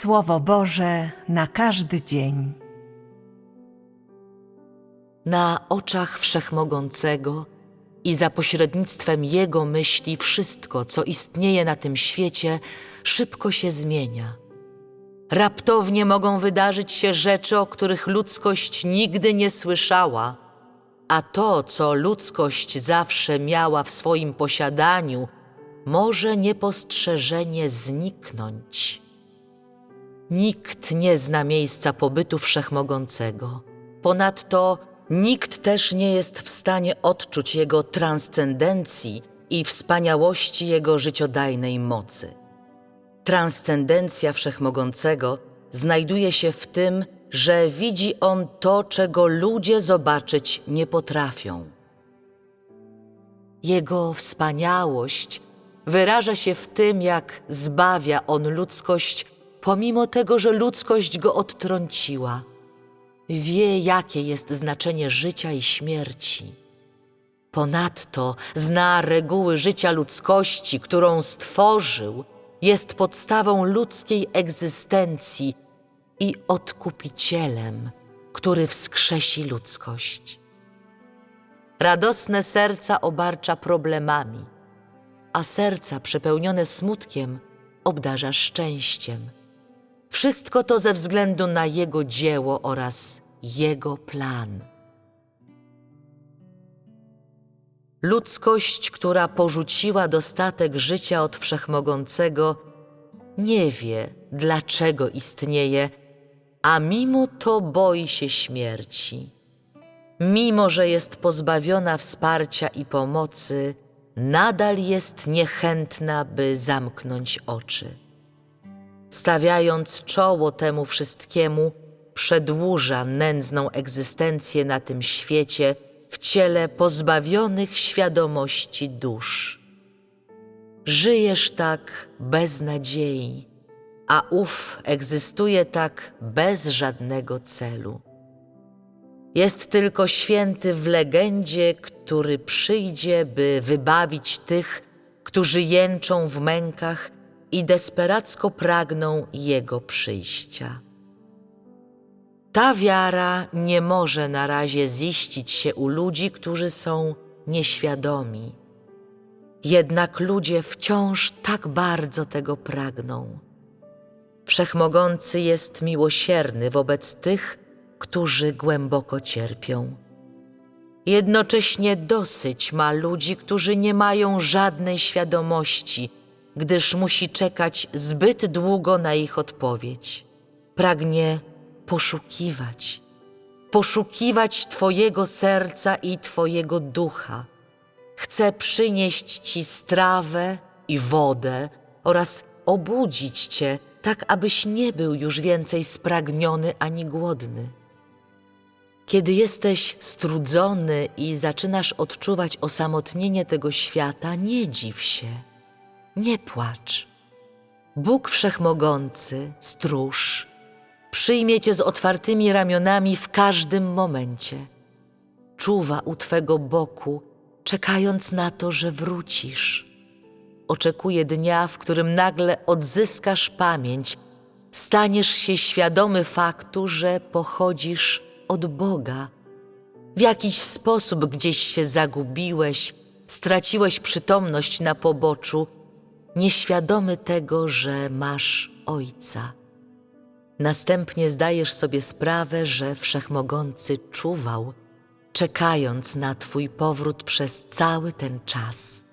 Słowo Boże na każdy dzień. Na oczach Wszechmogącego i za pośrednictwem Jego myśli wszystko, co istnieje na tym świecie, szybko się zmienia. Raptownie mogą wydarzyć się rzeczy, o których ludzkość nigdy nie słyszała, a to, co ludzkość zawsze miała w swoim posiadaniu, może niepostrzeżenie zniknąć. Nikt nie zna miejsca pobytu Wszechmogącego. Ponadto nikt też nie jest w stanie odczuć Jego transcendencji i wspaniałości Jego życiodajnej mocy. Transcendencja Wszechmogącego znajduje się w tym, że widzi On to, czego ludzie zobaczyć nie potrafią. Jego wspaniałość wyraża się w tym, jak zbawia On ludzkość, pomimo tego, że ludzkość go odtrąciła. Wie, jakie jest znaczenie życia i śmierci. Ponadto zna reguły życia ludzkości, którą stworzył, jest podstawą ludzkiej egzystencji i odkupicielem, który wskrzesi ludzkość. Radosne serca obarcza problemami, a serca przepełnione smutkiem obdarza szczęściem. Wszystko to ze względu na Jego dzieło oraz Jego plan. Ludzkość, która porzuciła dostatek życia od Wszechmogącego, nie wie, dlaczego istnieje, a mimo to boi się śmierci. Mimo, że jest pozbawiona wsparcia i pomocy, nadal jest niechętna, by zamknąć oczy. Stawiając czoło temu wszystkiemu, przedłuża nędzną egzystencję na tym świecie w ciele pozbawionych świadomości dusz. Żyjesz tak bez nadziei, a ów egzystuje tak bez żadnego celu. Jest tylko święty w legendzie, który przyjdzie, by wybawić tych, którzy jęczą w mękach i desperacko pragną Jego przyjścia. Ta wiara nie może na razie ziścić się u ludzi, którzy są nieświadomi. Jednak ludzie wciąż tak bardzo tego pragną. Wszechmogący jest miłosierny wobec tych, którzy głęboko cierpią. Jednocześnie dosyć ma ludzi, którzy nie mają żadnej świadomości, gdyż musi czekać zbyt długo na ich odpowiedź. Pragnie poszukiwać, poszukiwać Twojego serca i Twojego ducha. Chce przynieść Ci strawę i wodę oraz obudzić Cię, tak abyś nie był już więcej spragniony ani głodny. Kiedy jesteś strudzony i zaczynasz odczuwać osamotnienie tego świata, nie dziw się, nie płacz. Bóg Wszechmogący, stróż, przyjmie cię z otwartymi ramionami w każdym momencie. Czuwa u twego boku, czekając na to, że wrócisz. Oczekuje dnia, w którym nagle odzyskasz pamięć, staniesz się świadomy faktu, że pochodzisz od Boga. W jakiś sposób gdzieś się zagubiłeś, straciłeś przytomność na poboczu, nieświadomy tego, że masz Ojca. Następnie zdajesz sobie sprawę, że Wszechmogący czuwał, czekając na Twój powrót przez cały ten czas.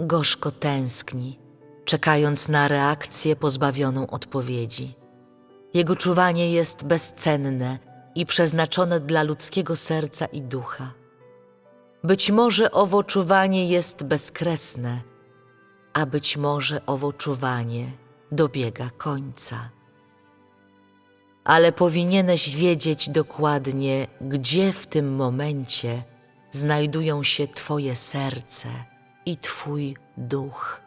Gorzko tęskni, czekając na reakcję pozbawioną odpowiedzi. Jego czuwanie jest bezcenne i przeznaczone dla ludzkiego serca i ducha. Być może owo czuwanie jest bezkresne, a być może owo czuwanie dobiega końca. Ale powinieneś wiedzieć dokładnie, gdzie w tym momencie znajdują się Twoje serce i Twój duch.